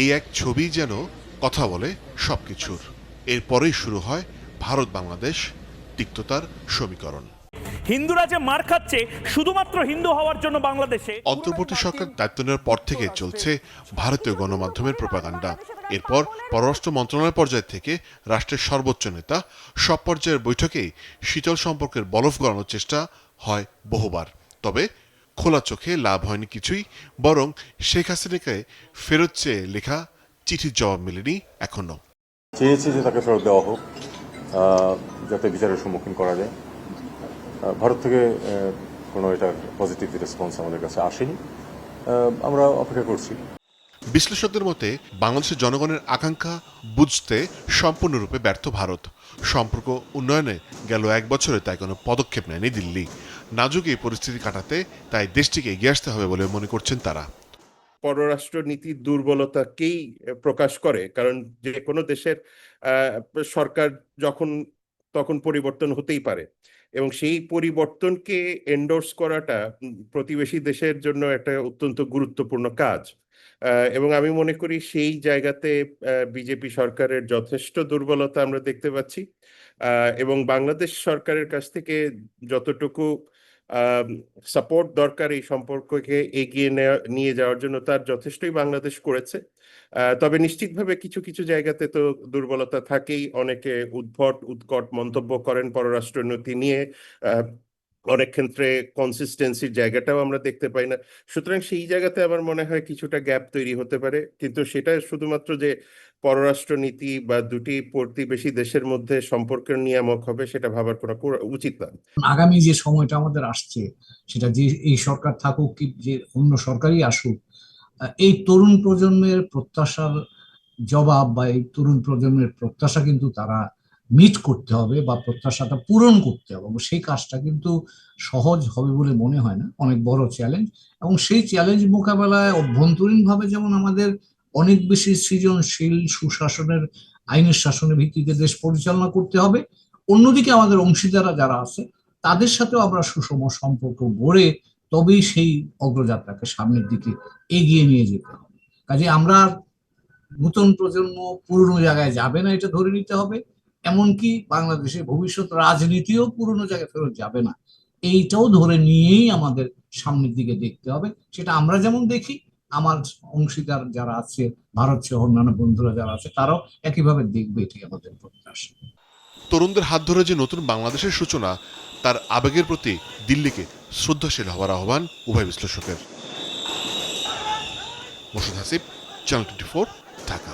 এই এক ছবি যেন কথা বলে সবকিছুর। এরপরেই শুরু হয় ভারত বাংলাদেশ তিক্ততার সমীকরণ। হিন্দুরা যে মার খাচ্ছে শুধুমাত্র হিন্দু হওয়ার জন্য বাংলাদেশে অন্তর্বর্তী সরকার দায়িত্ব নেওয়ার পর থেকে চলছে ভারতীয় গণমাধ্যমের প্রপাগান্ডা। এরপর পররাষ্ট্র মন্ত্রণালয় পর্যায় থেকে রাষ্ট্রের সর্বোচ্চ নেতা সব পর্যায়ের বৈঠকেই শীতল সম্পর্কের বলফ গড়ানোর চেষ্টা হয় বহুবার। তবে খোলা চোখে লাভ হয়নি কিছুই বরং শেখ হাসিনাকে ফেরত চেয়ে লেখা চিঠির জবাব মেলেনি এখনও চেয়েছি যে তাকে ফেরত দেওয়া হোক যাতে বিচারের সম্মুখীন করা যায়। ভারত থেকে কোনো এটার পজিটিভ রেসপন্স আমাদের কাছে আসেনি। আমরা অপেক্ষা করছি। বিশ্লেষকদের মতে বাংলাদেশের জনগণের আকাঙ্ক্ষা বুঝতে সম্পূর্ণরূপে ব্যর্থ ভারত। সম্পর্ক উন্নয়নে গেল এক বছরে তাই কোনো পদক্ষেপ নেয়নি দিল্লি। নাজুক এই পরিস্থিতি কাটাতে তাই দেশটিকে এগিয়ে আসতে হবে বলে মনে করছেন তারা। পররাষ্ট্র নীতির দুর্বলতাকেই প্রকাশ করে, কারণ যে কোনো দেশের সরকার যখন, তখন পরিবর্তন হতেই পারে এবং সেই পরিবর্তনকে এন্ডোর্স করাটা প্রতিবেশী দেশের জন্য একটা অত্যন্ত গুরুত্বপূর্ণ কাজ। এবং আমি মনে করি সেই জায়গাতে বিজেপি সরকারের যথেষ্ট দুর্বলতা আমরা দেখতে পাচ্ছি। এবং বাংলাদেশ সরকারের কাছ থেকে যতটুকু সাপোর্ট দরকার এই সম্পর্ককে এগিয়ে নিয়ে যাওয়ার জন্য তার যথেষ্টই বাংলাদেশ করেছে। তবে নিশ্চিতভাবে কিছু কিছু জায়গাতে তো দুর্বলতা থাকেই। অনেকে উদ্ভট, উৎকট মন্তব্য করেন পররাষ্ট্রনীতি নিয়ে। অনেক ক্ষেত্রে কনসিস্টেন্সির জায়গাটাও আমরা দেখতে পাই না। সুতরাং সেই জায়গাতে আমার মনে হয় কিছুটা গ্যাপ তৈরি হতে পারে। কিন্তু সেটা শুধুমাত্র যে পররাষ্ট্র নীতি বা দুটি প্রতিবেশী দেশের মধ্যে সম্পর্কের নিয়ামক হবে সেটা ভাবার কোনো উচিত না। আগামী যে সময়টা আমাদের আসছে, সেটা যে এই সরকার থাকুক কি যে অন্য সরকারই আসুক, এই তরুণ প্রজন্মের প্রত্যাশার জবাব বা এই তরুণ প্রজন্মের প্রত্যাশা কিন্তু তারা মিট করতে হবে বা প্রত্যাশাটা পূরণ করতে হবে। এবং সেই কাজটা কিন্তু সহজ হবে বলে মনে হয় না। অনেক বড় চ্যালেঞ্জ এবং সেই চ্যালেঞ্জ মোকাবেলায় অভ্যন্তরীণভাবে যেমন আমাদের অনেক বেশি সৃজনশীল সুশাসনের, আইনের শাসনের ভিত্তিতে দেশ পরিচালনা করতে হবে। অন্যদিকে আমাদের অংশীদাররা যারা আছে, তাদের সাথেও আমরা সুষম সম্পর্ক গড়ে তবেই সেই অগ্রযাত্রাকে সামনের দিকে এগিয়ে নিয়ে যেতে হবে। কাজে আমরা নতুন প্রজন্ম পুরনো জায়গায় যাবে না, এটা ধরে নিতে হবে। এমনকি বাংলাদেশের ভবিষ্যৎ রাজনীতিও পুরনো জায়গায় ফেরত যাবে না। এইটাও ধরে নিয়েই আমাদের সামনের দিকে দেখতে হবে। সেটা আমরা যেমন দেখি, আমার অংশীদার যারা আছে, ভারত সহ অন্যান্য বন্ধুরা যারা আছে, তারাও একইভাবে দেখবে এটি আমাদের প্রত্যাশা। তরুণদের হাত ধরে যে নতুন বাংলাদেশের সূচনা, তার আবেগের প্রতি দিল্লিকে শ্রদ্ধাশীল হওয়ার আহ্বান উভয় বিশ্লেষকের। Morshed Hasib channel twenty Dhaka.